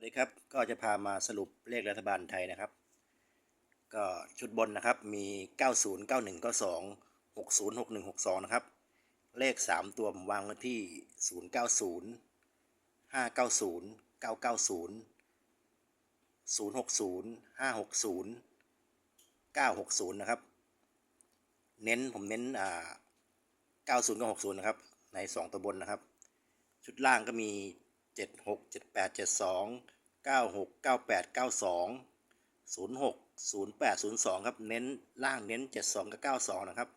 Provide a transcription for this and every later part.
สวัสดีครับก็จะพามาสรุปเลขรัฐบาลไทยนะครับ ก็ชุดบนนะครับมี 90 91 92 60 61 62 นะครับ เลข 3 ตัวผมวางไว้ที่ 090 590 990 060 560 960 นะครับ เน้นผมเน้นอ่า90 กับ 60 นะครับ ใน 2 ตัวบนนะครับ ชุดล่างก็มี 7 6 7 8 7 2 9 6 9 8 9 2 0 6 0 8 0 2 ครับ เน้นล่างเน้น 7 2 กับ 9 2 นะครับ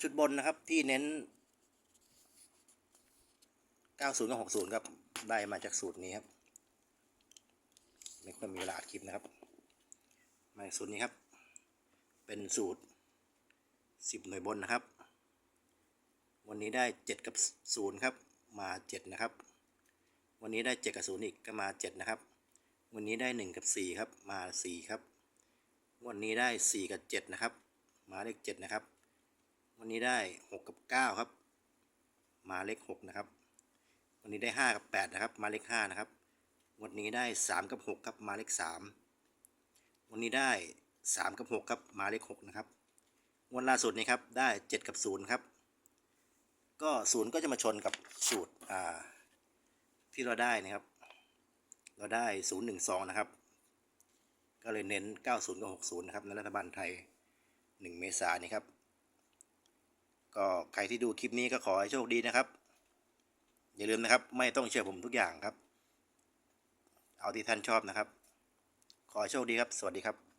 ชุดบนนะครับที่เน้น 90 กับ 60 ครับ ได้มาจากสูตรนี้ครับ ไม่ค่อยมีเวลาอัดคลิปนะครับ มาสูตรนี้ครับ เป็นสูตร 10 หน่วยบนนะครับ วันนี้ได้ 7 กับ 0 ครับ มา 7 นะครับ วันนี้ได้7กับ0อีกก็มา 7 นะครับ วันนี้ได้ 1 กับ 4 ครับ มา 4 ครับ วันนี้ได้ 4 กับ 7 นะครับ มาเลข 7 นะครับ วันนี้ได้ 6 กับ 9 ครับ มาเลข 6 นะครับ วันนี้ได้ 5 กับ 8 นะครับ มาเลข 5 นะครับ วันนี้ได้ 3 กับ 6 ครับ มาเลข 3 วันนี้ได้ 3 กับ 6 ครับ มาเลข 6 นะครับ วันล่าสุดนี้ครับ ได้ 7 กับ 0 ครับ ก็ 0 ก็จะมาชนกับสูตร อ่า ที่เราได้นะครับ เราได้ 012 นะครับ ก็เลยเน้น 90 กับ 60 นะครับในรัฐบาลไทย 1 เมษายนนี้ครับ ก็ใครที่ดูคลิปนี้ก็ขอให้โชคดีนะครับ อย่าลืมนะครับ ไม่ต้องเชื่อผมทุกอย่างครับ เอาที่ท่านชอบนะครับ ขอให้โชคดีครับ สวัสดีครับ